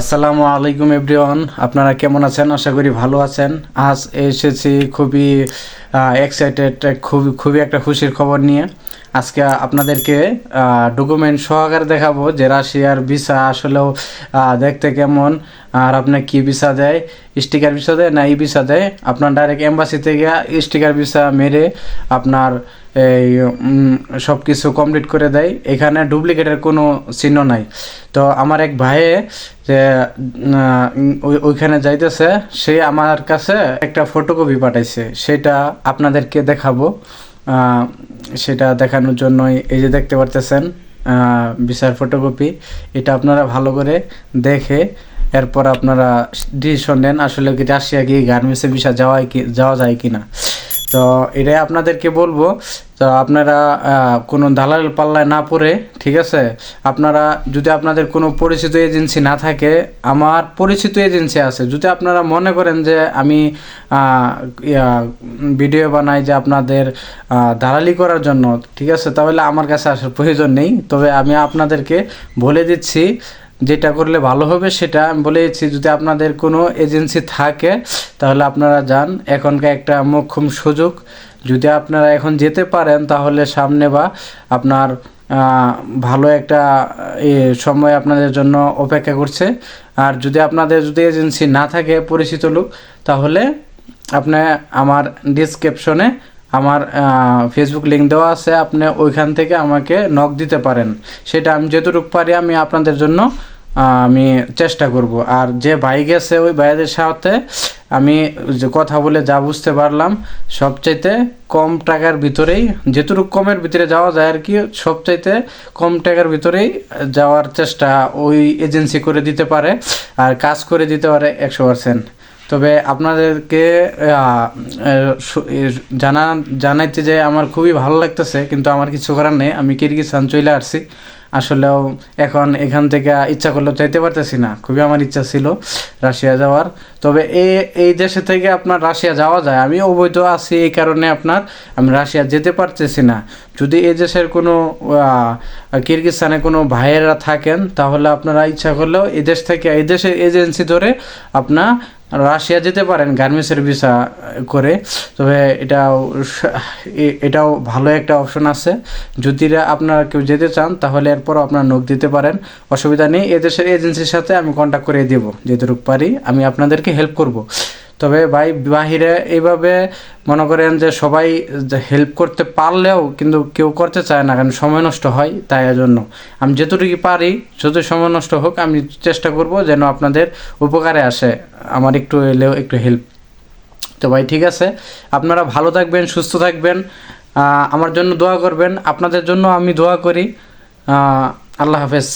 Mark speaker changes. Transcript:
Speaker 1: আসসালামু আলাইকুম এভরিওয়ান আপনারা কেমন আছেন? আশা করি ভালো আছেন। আজ এসেছি খুবই এক্সাইটেড খুবই খুবই একটা খুশির খবর নিয়ে। আজকে আপনাদেরকে ডকুমেন্ট সহকারে দেখাবো যে রাশিয়ার ভিসা আসলেও দেখতে কেমন, আর আপনার কি ভিসা দেয় স্টিকার ভিসা দেয় না ই ভিসা দেয়। আপনার ডাইরেক্ট এম্বাসি থেকে স্টিকার ভিসা মেরে আপনার এই সব কিছু কমপ্লিট করে দেয়। এখানে ডুপ্লিকেটের কোনো চিহ্ন নাই। তো আমার এক ভাইয়ে, যে ওই- ওইখানে যাইতেছে, সে আমার কাছে একটা ফটোকপি পাঠাইছে। সেটা আপনাদেরকে দেখাবো। সেটা দেখানোর জন্যই এই যে দেখতে পারতেছেন বিচার ফটোকপি এটা আপনারা ভালো করে দেখে এরপর আপনারা ডিসিশন নেন আসলে কি রাশিয়া গিয়ে গার্মেন্টসে ভিসা যাওয়া কি, যাওয়া যায় কি না তো এটাই আপনাদেরকে বলব তো আপনারা কোনো দালাল পাল্লায় না পড়ে, ঠিক আছে? আপনারা যদি আপনাদের কোনো পরিচিত এজেন্সি না থাকে, আমার পরিচিত এজেন্সি আছে, যদি আপনারা মনে করেন যে আমি ভিডিও বানাই যে আপনাদের দালালি করার জন্য, ঠিক আছে? তাহলে আমার কাছে আসার প্রয়োজন নেই। তবে আমি আপনাদেরকে বলে দিচ্ছি, যেটা করলে ভালো হবে সেটা আমি বলে দিচ্ছি, যদি আপনাদের কোনো এজেন্সি থাকে, তাহলে আপনারা যান। এখনকার একটা মোক্ষম সুযোগ। যদি আপনারা এখন যেতে পারেন, তাহলে সামনে বা আপনার ভালো একটা সময় আপনাদের জন্য অপেক্ষা করছে। আর যদি আপনাদের যদি এজেন্সি না থাকে পরিচিত লোক, তাহলে আপনি আমার ডিসক্রিপশনে আমার ফেসবুক লিঙ্ক দেওয়া আছে। আপনি ওইখান থেকে আমাকে নক দিতে পারেন। সেটা আমি যতটুকু পারি, আমি আপনাদের জন্য আমি চেষ্টা করব। আর যে ভাই গেছে, ওই ভাইদের সাথে আমি যে কথা বলে যা বুঝতে পারলাম, সবচাইতে কম টাকার ভিতরেই, যেটুকু কমের ভিতরে যাওয়া যায় আর কি, সবচাইতে কম টাকার ভিতরেই যাওয়ার চেষ্টা ওই এজেন্সি করে দিতে পারে আর কাজ করে দিতে পারে একশো পার্সেন্ট তবে আপনাদেরকে জানা জানাইতে যে আমার খুবই ভালো লাগতেছে কিন্তু আমার কিছু করার নেই। আমি কিরগিস্তান চলে আসছি। আসলেও এখন এখান থেকে ইচ্ছা করলেও চাইতে পারতেছি না। খুবই আমার ইচ্ছা ছিল রাশিয়া যাওয়ার। তবে এই এই দেশে থেকে আপনার রাশিয়া যাওয়া যায়। আমি অবৈধ আছি এই কারণে আপনার আমি রাশিয়া যেতে পারতেছি না। যদি এই দেশের কোনো আহ, কিরগিস্তানে কোনো ভাইয়েরা থাকেন তাহলে আপনারা ইচ্ছা করলেও এই দেশ থেকে এই দেশের এজেন্সি ধরে আপনার রাশিয়া যেতে পারেন গার্মেন্টসের ভিসা করে, তবে এটাও এটাও ভালো একটা অপশন আছে। যদি আপনার কেউ যেতে চান, তাহলে এরপরও আপনার নোক দিতে পারেন। অসুবিধা নেই, এদেশের এজেন্সির সাথে আমি কন্ট্যাক্ট করে দেবো, যেটুকু পারি আমি আপনাদেরকে হেল্প করব। তবে ভাই, বাহিরে এইভাবে মনে করেন যে সবাই হেল্প করতে পারলেও কিন্তু কেউ করতে চায় না, কারণ সময় নষ্ট হয় তাই জন্য আমি যতটুকু পারি যত সময় নষ্ট হোক, আমি চেষ্টা করব যেন আপনাদের উপকারে আসে, আমার একটু এলেও একটু হেল্প তো ভাই, ঠিক আছে? আপনারা ভালো থাকবেন, সুস্থ থাকবেন। আমার জন্য দোয়া করবেন। আপনাদের জন্য আমি দোয়া করি। আল্লাহ হাফেজ।